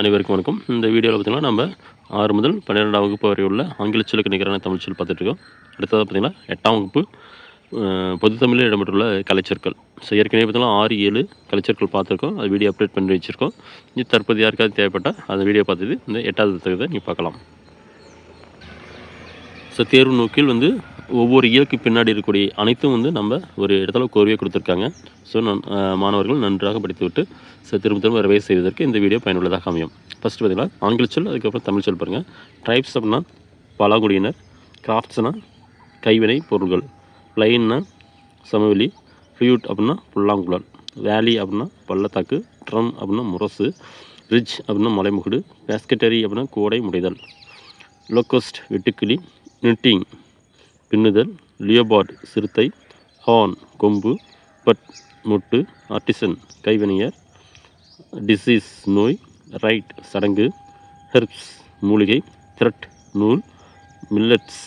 அனைவருக்கும் வணக்கம். இந்த வீடியோவில் பார்த்திங்கன்னா நம்ம ஆறு முதல் பன்னிரெண்டாம் வகுப்பு வரை உள்ள ஆங்கில சொல்லுக்கு நிகரான தமிழ் சொல் பார்த்துட்ருக்கோம். அடுத்ததாக பார்த்திங்கன்னா எட்டாம் வகுப்பு பொதுத்தமிழில் பொது தமிழில் இடம்பெற்றுள்ள கலைச்சொற்கள். ஸோ ஏற்கனவே பார்த்தீங்கன்னா ஆறு ஏழு கலைச்சொற்கள் பார்த்துருக்கோம். அது வீடியோ அப்டேட் பண்ணி வச்சுருக்கோம். இது தற்போது யாருக்காவது தேவைப்பட்டால் அந்த வீடியோ பார்த்துட்டு இந்த எட்டாவது புத்தகத்தை நீங்கள் பார்க்கலாம். ஸோ தேர்வு நோக்கில் வந்து ஒவ்வொரு இயலுக்கு பின்னாடி இருக்கக்கூடிய அனைத்தும் வந்து நம்ம ஒரு இடத்துல கோர்வையாக கொடுத்துருக்காங்க. ஸோ நான் மாணவர்கள் நன்றாக படித்துவிட்டு திரும்ப திரும்ப ரிவைஸ் செய்வதற்கு இந்த வீடியோ பயனுள்ளதாக அமையும். ஃபஸ்ட்டு பார்த்தீங்கன்னா ஆங்கில சொல் அதுக்கப்புறம் தமிழ் சொல் பாருங்கள் ட்ரைப்ஸ் அப்படின்னா பழங்குடியினர் கிராஃப்ட்ஸ்னால் கைவினை பொருள்கள். ப்ளைன்னா சமவெளி. ஃபியூட் அப்படின்னா புல்லாங்குழல். வேலி அப்படின்னா பள்ளத்தாக்கு. ட்ரம் அப்படின்னா முரசு. ரிட்ஜ் அப்படின்னா மலைமுகுடு. பேஸ்கெட்டரி அப்படின்னா கோடை முடைதல். லோக்கோஸ்ட் வெட்டுக்கிளி. நிட்டிங் பின்னுதல் லியோபார்ட் சிறுத்தை ஹார்ன் கொம்பு பட் முட்டு ஆர்டிசன் கைவினையர் டிசீஸ் நோய் ரைட் சடங்கு ஹெர்ப்ஸ் மூலிகை த்ரெட் நூல் மில்லட்ஸ்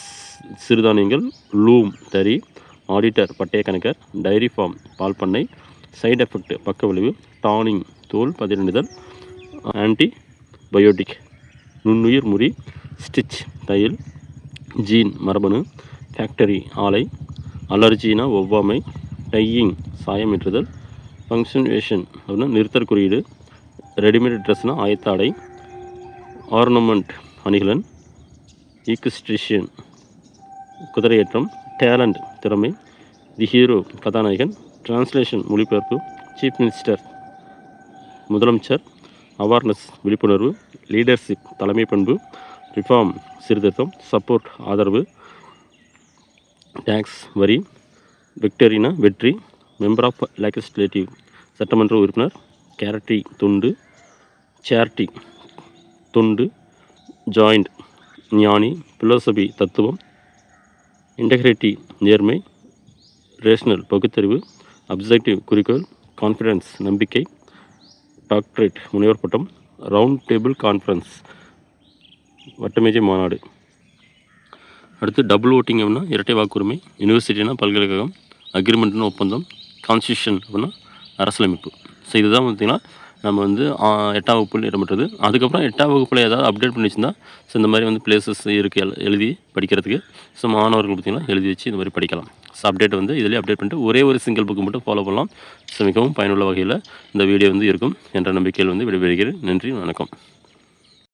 சிறுதானியங்கள் லூம் தறி ஆடிட்டர் பட்டய கணக்கர் டைரி ஃபார்ம் பால் பண்ணை சைடு எஃபெக்ட் பக்க விளைவு டானிங் தோல் பதிலணிதல் ஆன்டி பயோட்டிக் நுண்ணுயிர் முறி ஸ்டிச் தையல் ஜீன் மரபணு ஃபேக்டரி ஆலை அலர்ஜினா ஒவ்வாமை டையிங் சாயமிட்டுதல் ஃபங்க்ஷனுவேஷன் அப்படின்னா நிறுத்தற் குறியீடு ரெடிமேட் ட்ரெஸ்னால் ஆயத்தாடை ஆர்னமெண்ட் அணிகலன் ஈக்குஸ்ட்ரிஷியன் குதிரையேற்றம் டேலண்ட் திறமை தி ஹீரோ கதாநாயகன் டிரான்ஸ்லேஷன் மொழிபெயர்ப்பு சீஃப் மினிஸ்டர் முதலமைச்சர் அவேர்னஸ் விழிப்புணர்வு லீடர்ஷிப் தலைமை பண்பு ரிஃபார்ம் சீர்திருத்தம் சப்போர்ட் ஆதரவு டேக்ஸ் வரி விக்டரினா வெற்றி மெம்பர் ஆஃப் லெகிஸ்லேட்டிவ் சட்டமன்ற உறுப்பினர் கேரட்டி துண்டு சேரிட்டி தொண்டு ஜாயிண்ட் ஞானி பிலோசபி தத்துவம் இன்டெகிரிட்டி நேர்மை ரேஷனல் பகுத்தறிவு அப்ஜெக்டிவ் குறிக்கோள் கான்ஃபிடன்ஸ் நம்பிக்கை டாக்டரேட் முனைவர் பட்டம் ரவுண்ட் டேபிள் கான்ஃபரன்ஸ் வட்டமேஜை மாநாடு அடுத்து டபுள் ஓட்டிங் அப்படின்னா இரட்டை வாக்குரிமை யூனிவர்சிட்டினா பல்கலைக்கழகம் அக்ரிமெண்ட்னு ஒப்பந்தம் கான்ஸ்டியூஷன் அப்படின்னா அரசியலமைப்பு. ஸோ இதுதான் பார்த்திங்கன்னா நம்ம வந்து எட்டாம் வகுப்பில் இடம்பெற்றது. அதுக்கப்புறம் எட்டாம் வகுப்பில் ஏதாவது அப்டேட் பண்ணி வச்சிருந்தா ஸோ இந்த மாதிரி வந்து பிளேசஸ் இருக்குது எழுதி படிக்கிறதுக்கு. ஸோ மாணவர்கள் பார்த்திங்கன்னா எழுதி வச்சு இந்த மாதிரி படிக்கலாம். ஸோ அப்டேட் வந்து இதிலே அப்டேட் பண்ணிட்டு ஒரே ஒரு சிங்கிள் புக்கு மட்டும் ஃபாலோ பண்ணலாம். ஸோ மிகவும் பயனுள்ள வகையில் இந்த வீடியோ வந்து இருக்கும் என்ற நம்பிக்கையில் வந்து விடைபெறுகிறேன். நன்றி வணக்கம்.